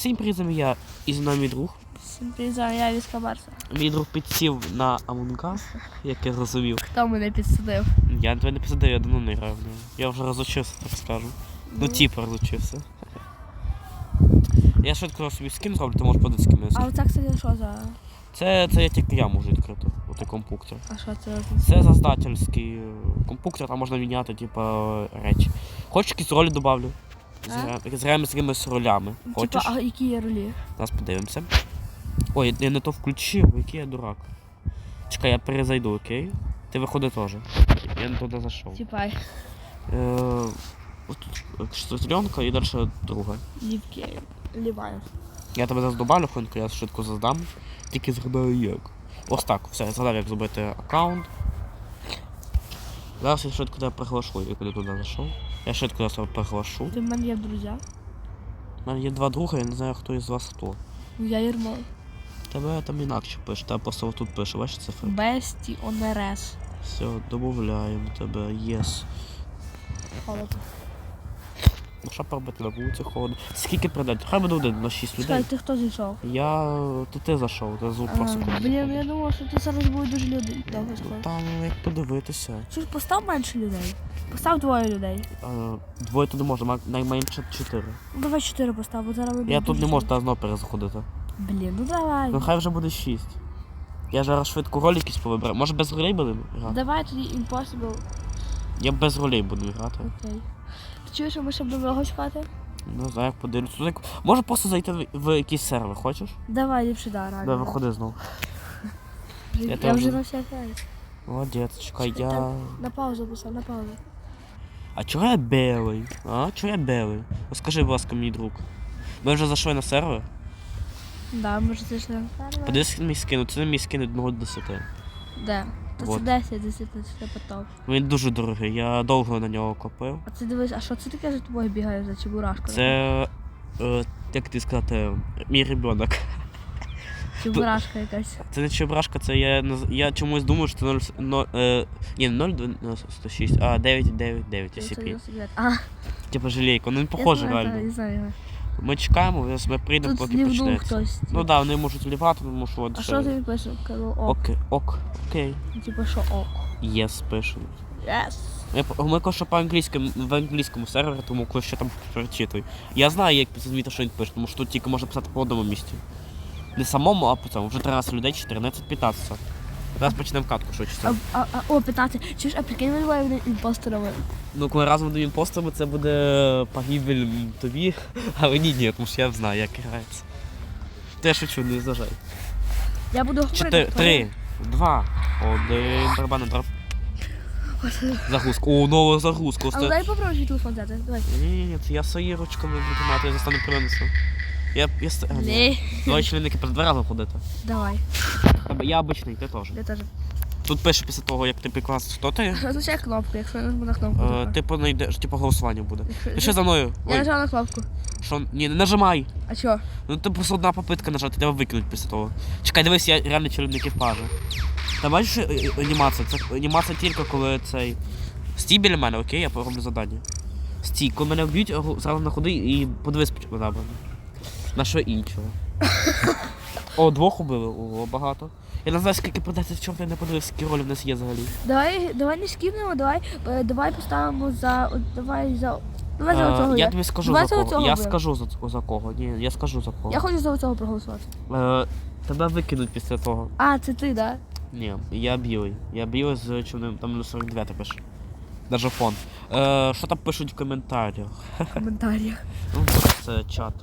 Всім призом я і мною мій друг. Всім привіт, я Віска Барса. Мій друг підсів на Амунка, як я зрозумів. Хто мене підсадив? Я тебе не підсадив, я давно не грав. Я вже розучився, так скажу. Ну, типу розучився. Я швидко собі скін зроблю, ти можеш подати скін. А оце, кстати, що за. Це, це я тільки я можу відкрити, отой компуктер. А що це? Це заздательський е, компуктер, там можна міняти, типу, речі. Хочеш якісь ролі добавлю? А? Зграємо з якимись ролями. Типа, а які є ролі? Зараз подивимося. Ой, я- не то включив, який я дурак. Чекай, я перезайду, окей? Ти виходи теж. Я не туди зайшов. Типа, Е, шестеренка і далі друга. лівки. Ліваю. Я тебе зараз добавлю, хвилинку, я швидко заздам. Тільки згадаю як. Ось так, все, я згадав, як зробити аккаунт. Зараз я швидко тебе приглашу, я коли туди зайшов. Я ще тебе приглашу. Ти в мене є друзі. У мене є два друга, я не знаю, хто із вас хто. Ну, Я Єрмо. Тебе там інакше пише, тебе просто тут пише, бачиш цифри? Бесті ОНРС. Все, домовляємо тебе, єс. Холодно. Ну що пробити на вулиці холодно. Скільки придати? Хай буде один на 6 Чекай, людей. ти хто зайшов? Я. Ти ти зайшов, ти звук просто коли Блін, я думав, що тут зараз буде дуже люди. Ну. Там як подивитися. Що ж, постав менше людей. Постав двоє людей. А, двоє туди можна, мак- найменше чотири. Ну, давай чотири постав, бо зараз буде Я тут дуже не можу, та знову перезаходити. Блін, ну давай. Ну хай вже буде шість. Я зараз швидко ролі якісь повибираю. Може без ролей будемо грати? Давай тоді Impossible. Я без ролей буду грати. Окей. Ти чуєш, що ми ще будемо довго чекати? Не знаю, як подивлюся. Може просто зайти в, якийсь сервер, хочеш? Давай, ліпше да, реально. Да, виходи знову. Я Я, вже на всяк граю. Молодець, чекай, я. На паузу писав, на паузу. А чого я белий? А? Чого я белий? Розкажи, будь ласка, мій друг. Ми вже зайшли на сервер. Да, може це ж не Подивись мій скин, це не мій скин від 1 до 10. Де? Та це Вот. 10, 10, це потоп. Він дуже дорогий, я довго на нього копив. А це дивись, а що це таке за тобою бігає за чебурашкою? Це, е, як ти сказати, мій ребенок. Чебурашка якась. Це не чебрашка, це я, я чомусь думаю, що це 0, но, е, ні, не 0,96, а 999 SCP. 999. А, Типа жалейка, ну він я знаю, реально. так, Я знаю. Ми чекаємо, зараз ми прийдемо, Тут поки почнеться. хтось. Ну так, да, вони можуть влівати, тому що от А що тобі пише? Кажу, ок. Ок, ок, окей. Типу, що ок. Єс, пишемо. Yes. Ми, ми кое по англійському в англійському сервері, тому кое що там перечитую. Я знаю, як зрозуміти, що він пише, тому що тут тільки можна писати по одному місці. Не самому, а по цьому. Вже 13 людей, 14-15. Зараз почнемо катку швидше. А, а, а, о, 15. Чуєш, а прикинь, ми будемо імпостерами. Ну, коли разом будемо імпостерами, це буде погибель тобі, а мені ні, тому що я знаю, як грається. Ти я шучу, не зважай. Я буду говорити. Чотири, хто три, два, один, барабан драв. Загрузка. О, нова загрузка. Ось А ну дай попробуй свій телефон взяти. Давай. Ні, ні, ні, це я свої ручками буду мати, я застану принесу. Я, я, ст- а, ні. Ні. Давай членники перед два рази ходити. Давай. Тебе- Я обичний, ти теж. Я теж. Тут пише після того, як ти приклас, хто ти, Зазвичай кнопку, якщо я нажму на кнопку. е, типу. ти понайдеш, типу голосування буде. Якщо- Пиши за мною. Я Ой, нажала на кнопку. що, ні, не нажимай. А чо? Ну ти просто одна попитка нажати, тебе викинуть після того. Чекай, дивись, я реально чоловіків пари. Та бачиш е, е, анімація? Це анімація тільки коли цей. Стій біля мене, окей, я роблю завдання. Стій, коли мене вб'ють, гу- зразу находи і подивись на мене. На що іншого. О, двох убили, о, багато. Я не знаю, скільки продається в чорт, я не подивився, скільки ролів в нас є взагалі. Давай, давай не скіпнемо, давай, е, давай поставимо за. от Давай за. Давай за Е, оцього. я тобі скажу Давай за за кого. оцього Я будемо. скажу за, за кого. Ні, я скажу за кого. Я хочу за оцього проголосувати. Е, тебе викинуть після того. А, це ти, да? Ні, я білий. Я білий з чорним, там на 49 пише. Даже фон. Е, що там пишуть в коментарях? В коментарях. Ну, це чат.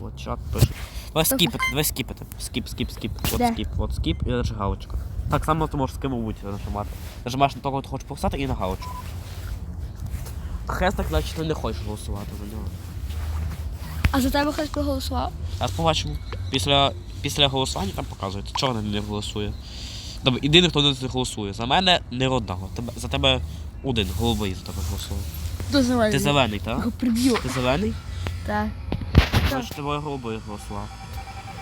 От чат пише. Давай скіпити, давай скіпити. Скіп, скіп, скіп. От скіп, от скіп і нажи галочку. Так само ти можеш будь нажимати. Нажимаєш на того, кого ти хочеш писати і на галочку. Хрестик, значить, ти не хочеш голосувати за нього. А за тебе хтось проголосував? Зараз побачимо. Після, після голосування там показують, чорний не голосує. Добре, єдиний, хто не голосує. За мене не одного. Тебе, за тебе один, голубий за тебе зелений. Ти зелений, так? Ти зелений? Так. Значить, тебе голубий голосував.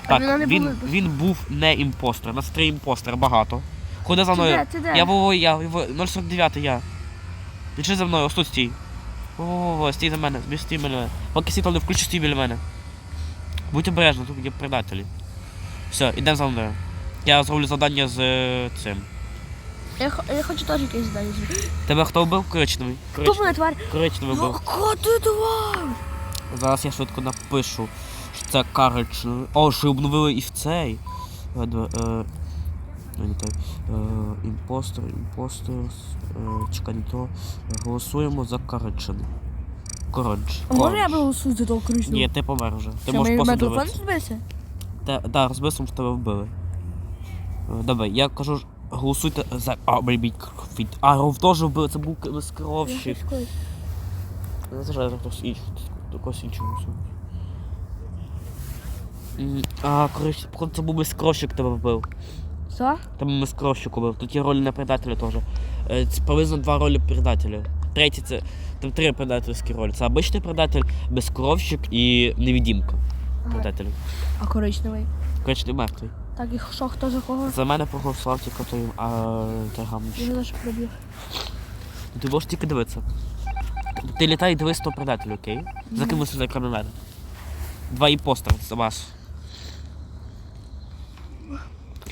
А Так, мене не він, він був не імпостер. У нас три імпостера багато. Ходи за Ти мною. де, ти де? Я во, я, во, 049 я. Біжи за мною, ось тут стій. О, стій за мене, стій біля мене. Поки світло не включиш, стій біля мене. Будь обережно, тут є предателі. Все, ідемо за мною. Я зроблю завдання з е, цим. Я, я хочу теж якесь задання зробити. Тебе хто вбив? Коричневий. Хто Коричневий, мене тварь? Коричневий вбив. Яка ти тварь? Зараз я швидко напишу, що це коричневий. О, що обновили і в цей. Е, е. Е, імпостер, імпостер. Чекай, не то. Голосуємо за коричневий. Коротше. А може я голосую за того коричневого? Ні, ти помер вже. Ти можеш просто мій дивитися. збився? Та, да, розбисом, що тебе вбили. Давай, я кажу, голосуйте за. А, бейбі крофіт. А, Ров теж вбили, це був безкровщик. Не зважаю, хтось інший, за когось іншого. М, А, коротше, це був безкровщик тебе вбив. Що? Там безкровщик убив. Тут є ролі на предателя теж. Е, Це приблизно два ролі предателя. Третій це. Там три предательські ролі. Це обичний предатель, безкровщик і невідімка Ага. предателів. А коричневий? Коротше, ти мертвий. Так, і що, хто за кого? За мене проголосував тільки той а, Тергамович. Я за що пробіг. Ти можеш тільки дивитися. Ти літай і дивись того предателя, окей? За ким за мене. Два імпостера, за вас.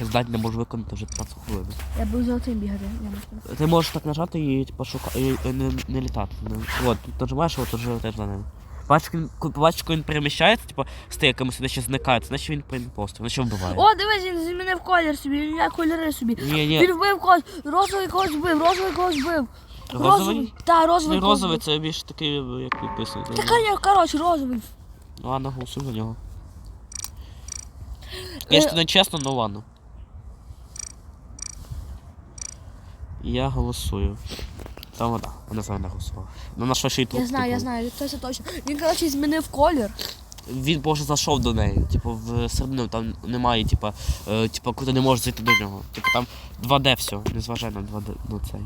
Здать не можу виконати вже 15 хвилин. Я був золотим бігати. Я не знаю. Ти можеш так нажати і типу, шука... і, і не, не літати. Ну, От, тут нажимаєш, от уже теж за ним. Бачиш, він, коли- бачиш, коли він переміщається, типу, якимось сюди ще зникає, це значить він по імпостер, значить вбиває. О, дивись, він змінив колір собі, він міняє кольори собі. Ні, ні, Він вбив когось, розовий когось вбив, розовий когось вбив. Розовий? Так, розовий Не розовий, це більш такий, як підписують. Та коня, коротше, розовий. Ну ладно, голосуй за нього. Конечно, не чесно, но ладно. Я голосую. Там вона, вона за мене голосувала. Ну на що ще й труп? Я знаю, я типу. знаю, це все точно. Він, коротше, змінив колір. Він може зайшов до неї. Типу, в середину там немає, типу, е, типу, куди не можеш зайти до нього. Типу там 2D все, незважай на 2D на цей.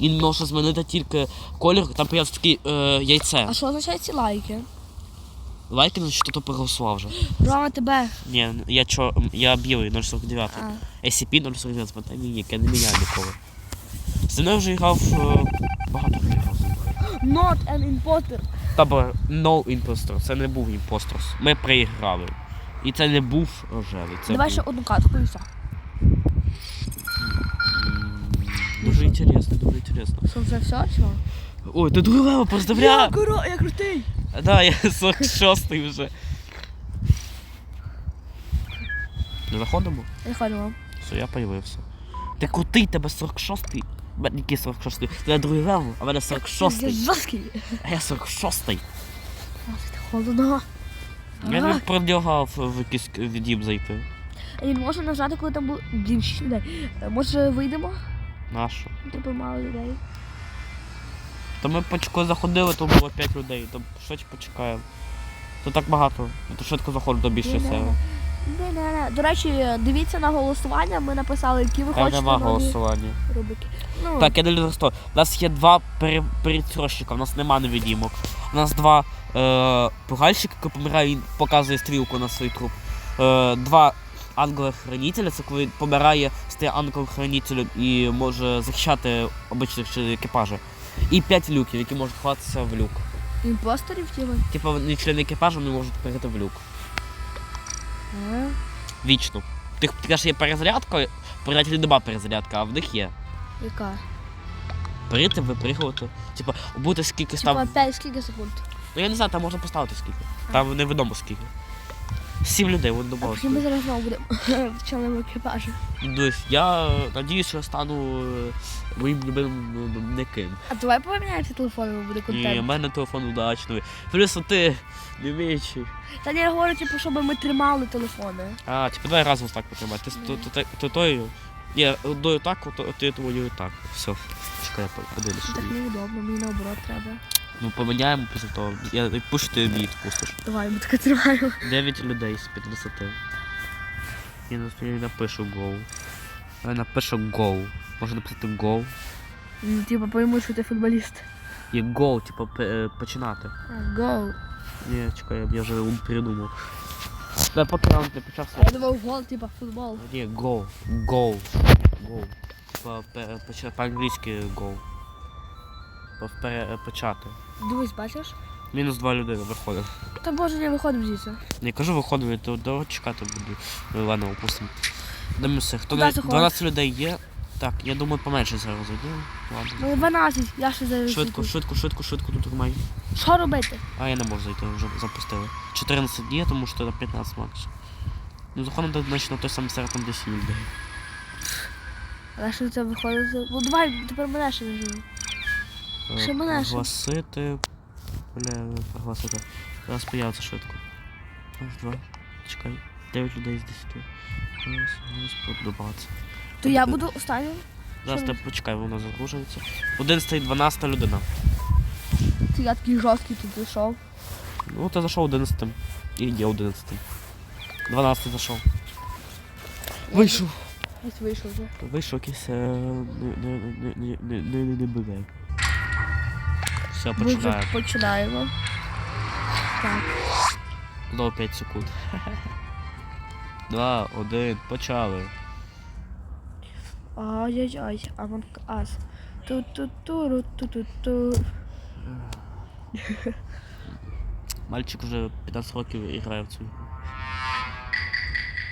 Він може змінити тільки колір, там появиться такі е, яйце. А що означають ці лайки? Лайки, значить, хто проголосував вже. Рома тебе. Ні, я чо, я білий 049. SCP-049, спитання ні, я не міняю ніколи. Зі мною вже грав е, багато мною. Not an imposter. Та бо no impostor, це не був імпостор. Ми проіграли. І це не був рожевий. Це Давай був... ще одну катку і все. М, Дуже інтересно, дуже інтересно. Що це все? Чого? Ой, ти друга лева, поздравляю! куро, я крутий. Да, я 46-й вже. Не заходимо? Я ходила. Все, я появився. Ти крутий, тебе 46-й. У який 46-й? Тебе другий левел, а мене 46-й. Я жорсткий. А я 46-й. Холодно. Я не продягав в якийсь відім зайти. А Він може нажати, коли там було. Блін, шість людей. Е, Може вийдемо? Нащо? Типу мало людей. То ми поч- коли заходили, то було 5 людей. То швидше почекаємо. То так багато. То швидко заходить до більше себе. Не-не-не. До речі, дивіться на голосування. Ми написали, які ви хочете нема нові голосування. рубрики. Ну, Так, я не за У нас є два пере- у нас нема невидімок. У нас два е, пугальщика, які помирає, він показує стрілку на свій труп. Е, два ангела-хранителя, це коли помирає, стає ангелом-хранителем і може захищати обичних чи екіпажа. І п'ять люків, які можуть ховатися в люк. імпостерів типу. Типу, вони члени екіпажу не можуть перейти в люк. А, Вічно. Тих ти кажеш, є перезарядка, передателі нема перезарядка, а в них є. Яка? Перейти, випригувати. Типу, бути скільки Типа там. 5 скільки секунд. Ну я не знаю, там можна поставити скільки. Там невідомо скільки. Сім людей в А одному. потім ми зараз знову будемо в членом екіпажу. Дивись, я надіюсь, що я стану е, моїм любимим неким. А давай поміняємося телефонами, буде Ні, в контент. мене телефон удачний. Плюс ти не. Та я говорю, типу, щоб ми тримали телефони. А, типу давай разом так потримати. Ти, ти, ти, ти, ти той. Ні, одною так, то ти твою так. Все. Чекай, я подивлюсь. Так неудобно, мені наоборот треба. Ну поміняємо після того. Я пушу ти мій відпустиш. Давай, ми таке тримаємо. 9 людей з 50. Я на- я напишу go. Я напишу go. Можна написати go. Ну, Типу, поймуть, що ти футболіст. І типу, пе- е, починати. Гоу. Ні, чекай, я вже ум передумав. Да, поки раунд не почався. Я думав, гол, типа футбол. Ні. По- пе- поча- По-англійськи go. По- е, Почати. Дивись, бачиш? Мінус два людини виходить. Та боже, не виходимо звідси. Не кажу, виходимо, я то дорого чекати буду. Ну, ладно, опустимо. Дивимося, хто Куди не... заходиш? 12 людей є. Так, я думаю, поменше зараз зайду. Ладно. Ну 12, я ще зараз. Швидко, зайду. швидко, швидко, швидко тут тримай. Що робити? А я не можу зайти, вже запустили. 14 є, тому що на 15 макс. Ну заходимо до- значить, на той самий серед там де 7 людей. А що це виходить? Ну давай, тепер мене ще наживи. Е, Ще. Прогласити. Бля, прогласити. Зараз появиться швидко. Раз, два. Чекай. 9 людей з 10. Раз, раз, буду. То я буду останнім? Зараз ти почекай, воно загружується. 11 і 12 людина. Ти я такий жорсткий тут зайшов. Ну, ти зайшов 11. І є 11. 12 зайшов. Вийшов. Ось вийшов вже. Вийшов якийсь. е, Все, Ми починаємо. починаємо. Так. Знову 5 секунд. Два, один, почали. Ай-яй-яй, Among Us. Ту-ту-туру, ту-ту-ту. Мальчик вже 15 років і грає в цю.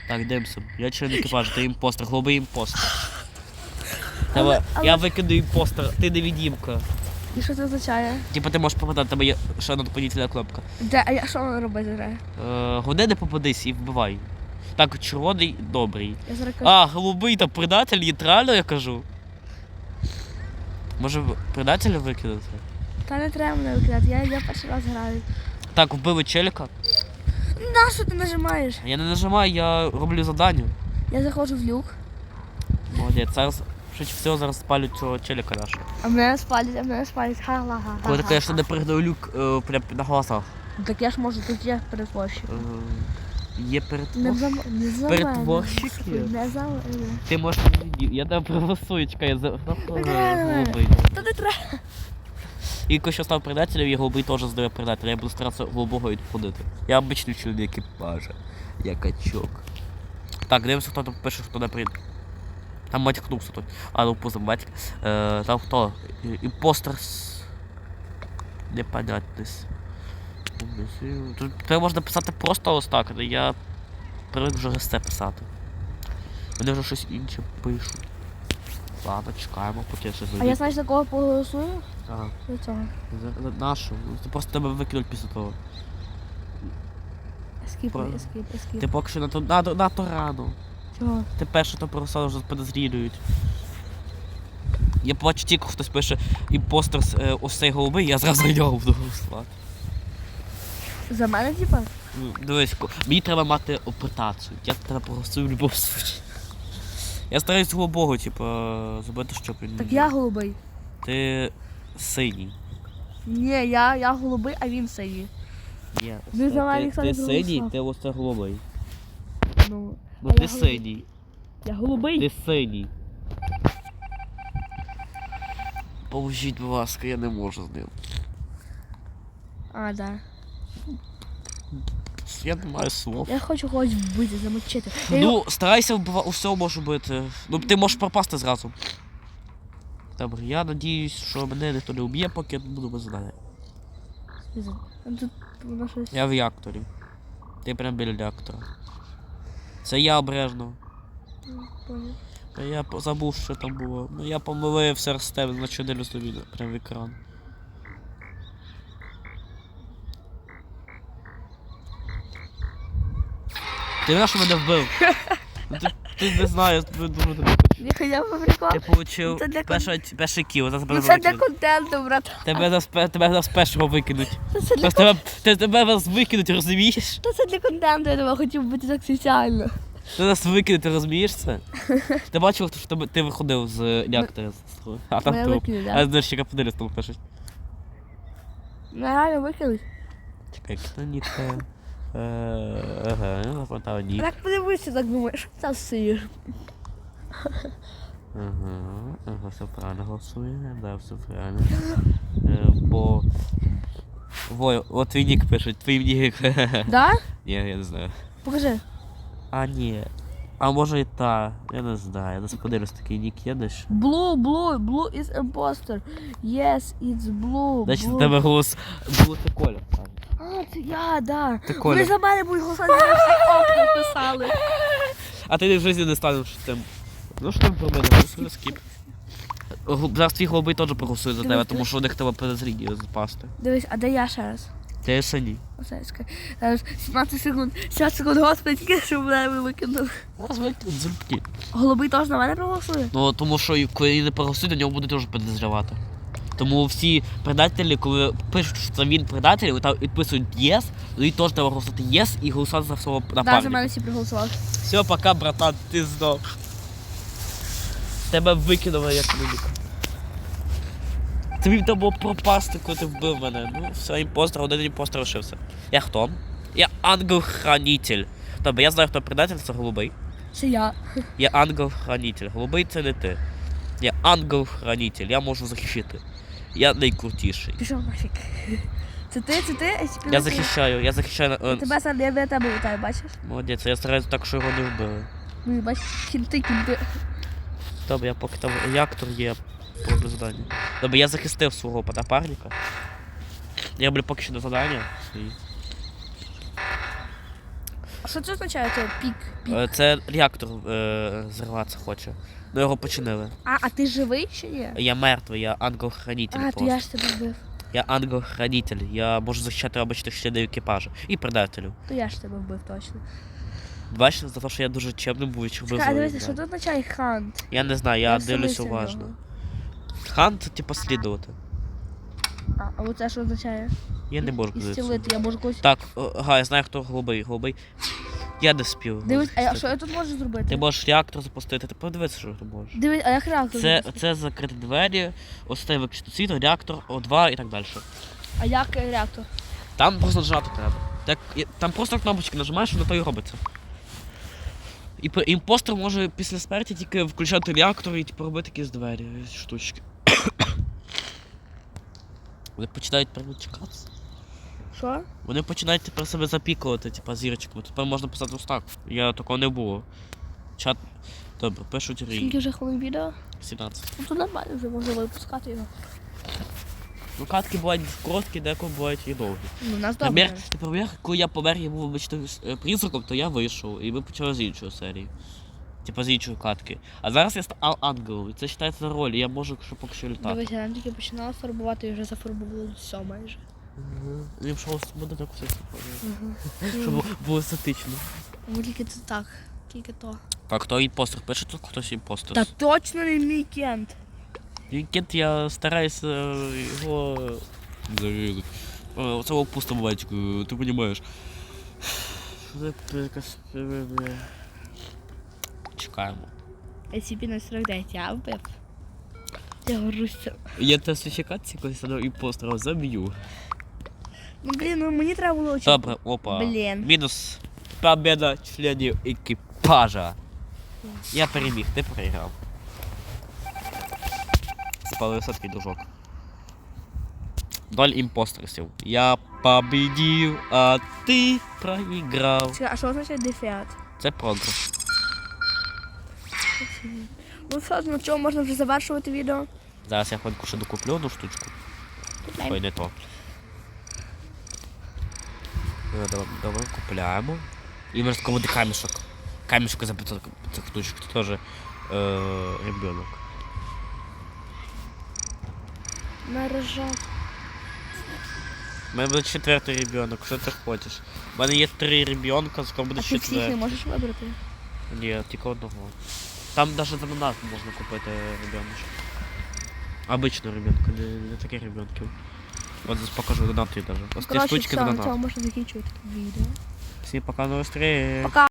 Так, дивимося. Я член екіпажу, ти імпостер, голубий імпостер. Тебе, але- Я викину імпостер, ти невідімка. І що це означає? Типа ти можеш попадати, тебе є ще доповнительна кнопка. Де, а я що маю робити зараз? Е, Годи не попадись і вбивай. Так, червоний добрий. Я зараз кажу. А, голубий та предатель, нейтрально я кажу. Може предателя викинути? Та не треба мене викидати, я, я перший раз граю. Так, вбили челіка. На що ти нажимаєш? Я не нажимаю, я роблю завдання. Я заходжу в люк, Молодець, зараз швидше всього зараз спалю цього челіка нашого. а мене спалять, а мене спалять. Ха-ха-ха. Коли кажеш, що не пригнув люк е, прям на голосах. Так я ж можу, тут є перетворщик. Е, є. Не за, не за Перетворщик мене. Не за мене. Ти можеш не Я тебе проголосую, чекай, я за. Голубий. Та не треба. І якщо що став предателем, я голубий теж здає предателя. Я буду старатися голубого відходити. Я обичний чоловік екіпажа. Я качок. Так, дивимося, хто там пише, хто не прийде. Там матік кнувся тут. А, ну поза матік. Е, там хто? Імпостер з... Непонятний. Тут тепер можна писати просто ось так, але я привик вже ГСЦ писати. Вони вже щось інше пишуть. Ладно, чекаємо, поки я ще А я знаєш, за кого проголосую? Ага. За цього. За, за нашу. Ти просто тебе викинуть після того. Ескіп, Правильно. ескіп, ескіп. Ти поки що на то, на, на то рано. Чого? Ти перше то просто вже підозрілюють. Я бачу тільки хтось пише імпостер з е, ось цей голубий, я зразу нього буду голосувати. За мене, типа? Ну, Дивись, ко- мені треба мати операцію. Я тебе проголосую в будь-якому случаї. Я стараюсь голубого, типу, зробити, щоб він. Так я голубий. Ти синій. Ні, я, я голубий, а він синій. Ні. За ти, ти синій, ти ось це голубий. Ну, Ну ти я синій. я голубий. Ти синій. Поможіть, будь ласка, я не можу з ним. А, да. Я не маю слов. Я хочу когось вбити, замочити. Я його- Ну, старайся вбива... усього можу бити. Ну, ти можеш пропасти зразу. Добре, я надіюсь, що мене ніхто не вб'є, поки я буду без задання. Ну, Тут воно щось. Я в реакторі. Ти прям біля реактора. Це я обережно. Я забув, що там було. Ну я помилився тебе, значить дивлюсь собі прям в екран. Ти знаєш, що мене вбив? Ну, Ти, ти не знаєш, ти дуже тебе. Я прикол. Ти получив Це для кон- перший, кіл, зараз Ну це для контенту, брат. Тебе зараз тебе зараз першого викинуть. Це для, тебе, те- тебе зараз викинуть, розумієш? Та це для контенту, я тебе хотів бути так спеціально. Ти нас викинуть, розумієш це? Ти бачив, що тебе- ти виходив з реактора з? А там Мене труп. викинули, да? А знаєш, яка подивись, там пишуть. Ну, реально викинуть. Чекай, хто ніка? Ага, нік. Так подивися, так думаєш. Та сиєш. Ага, ага, все правильно голосує, да, все правильно. Е, Бо... Вой, от твій нік пишуть, твій нік. Да? Ні, я не знаю. Покажи. А, ні. А може і та, я не знаю, я не подивлюсь такий нік є десь. Blue, blue, blue is imposter. Yes, it's blue. Значить, blue. у тебе голос було ти колір. А, це я, да. Ти Коля. за мене будуть голосувати, вони всі окна писали. А ти в житті не станеш тим. Ну що про мене? Голосує скіп. Зараз твій голубий теж проголосує за тебе, тому що у них тебе підозріння запасти. Дивись, а де я ще раз? Ти ще ні. Оце чекай. Зараз 17 секунд. 60 секунд, господи, тільки що мене викинув. Нас викинуть зубки. Голубий теж на мене проголосує? Ну тому що коли не проголосує, на нього буде теж підозрювати. Тому всі предателі, коли пишуть, що це він предатель, там відписують єс, ну і теж треба голосувати єс і голосувати за свого Да, за мене всі проголосували. Все, пока, братан, ти здох. Тебе викинули як міміка. Тобі треба було пропасти, коли ти вбив мене. Ну, все, імпостер, один імпостер лишився. Я хто? Я ангел-хранитель. Тобто я знаю, хто предатель, це голубий. Це я. Я ангел-хранитель. Голубий це не ти. Я ангел-хранитель, я можу захищити. Я найкрутіший. Пішов нафіг. Це ти, це ти? Есі, Я привіт. захищаю, я захищаю. е, Тебе сам я біля тебе вітаю, бачиш? Молодець, я стараюся так, що його не вбили. Ну, бачиш, кінти, кінти. Добре, я поки там реактор є роблю задання. Добре, я захистив свого напарника. Я роблю поки що на задання. І, А що це означає? Це пік, пік. е, Це реактор е, зриватися хоче. Ну його починили. А, а ти живий чи ні? Я мертвий, я ангел-хранитель А, просто. то я ж тебе вбив. Я ангел-хранитель. Я можу захищати обичних членів екіпажу. І предателів. То я ж тебе вбив точно. Бачите, за те, що я дуже чемним був і чи Чекай, а дивися, що це означає хант? Я не знаю, я, дивлюсь вселився в уважно. Хант, типу, слідувати. А, а оце що означає? Я не можу зцілити, я можу когось... Так, ага, я знаю, хто голубий. Голубий. Я не спів. Дивись, а я, що я тут можу зробити? Ти можеш реактор запустити, ти подивися, що ти можеш. Дивись, а як реактор Це, запустити? це закриті двері, ось це виключити світло, реактор, О2 і так далі. А як е, реактор? Там просто нажати треба. Так, там просто кнопочки нажимаєш, воно то і робиться. І імпостер може після смерті тільки включати реактор і типу, робити якісь двері, штучки. Вони починають прямо чекатися. Що? Вони починають тепер себе запікувати, типа зірочками. Тепер можна писати ось так. Я такого не було. Чат. Добре, пишуть рій. Скільки вже хвилин відео? 17. Ну то нормально, вже можна випускати його. Ну катки бувають короткі, деколи бувають і довгі. Ну, у нас добре. пам'ятаєш, коли я помер, я був обичним е, призраком, то я вийшов і ми почали з іншої серії. Типа з іншої катки. А зараз я став ангелом, і це вважається роль, і я можу що поки що літати. Дивися, нам тільки починала фарбувати і вже зафарбували все майже. Їм що буде так все Щоб було- естетично. Ну тільки це так, тільки то. Так, хто імпостер? Пише тут хтось імпостер. Та точно не мій кент. Вікенд я стараюся його зарізати. О, Це пусто буває, ти розумієш. Це якась... Чекаємо. SCP-049, я вбив. Я горжусь цим. Я те сертифікації колись на імпостера заб'ю. Ну блін, ну мені треба було очі. Добре, опа. Блін. Мінус победа членів екіпажа. Я переміг, ти програв. Спалився твій дружок. Ноль імпостерсів. Я победив, а ти проіграв. Чекай, а що означає дефіат? Це програш. Ну все, на чому можна вже завершувати відео? Зараз я хвильку ще докуплю одну штучку. Ой, не то. Ну, Давай, давай купляємо. І ми буде камішок. Камішок за 500 500 штучок. Це теж е, ребенок. Мережа. У мене буде четвертий ребенок, що ти хочеш? У мене є три ребенка, скоро буде А ти всіх не четвертий. можеш вибрати? Ні, тільки одного. Там навіть за донат можна купити ребеночок. Обичного ребенка, не, не таких ребенків. От зараз покажу донати навіть. Ось ці Коротше, штучки все, за на цьому донат. можна закінчувати відео. Всім пока на острі. Пока!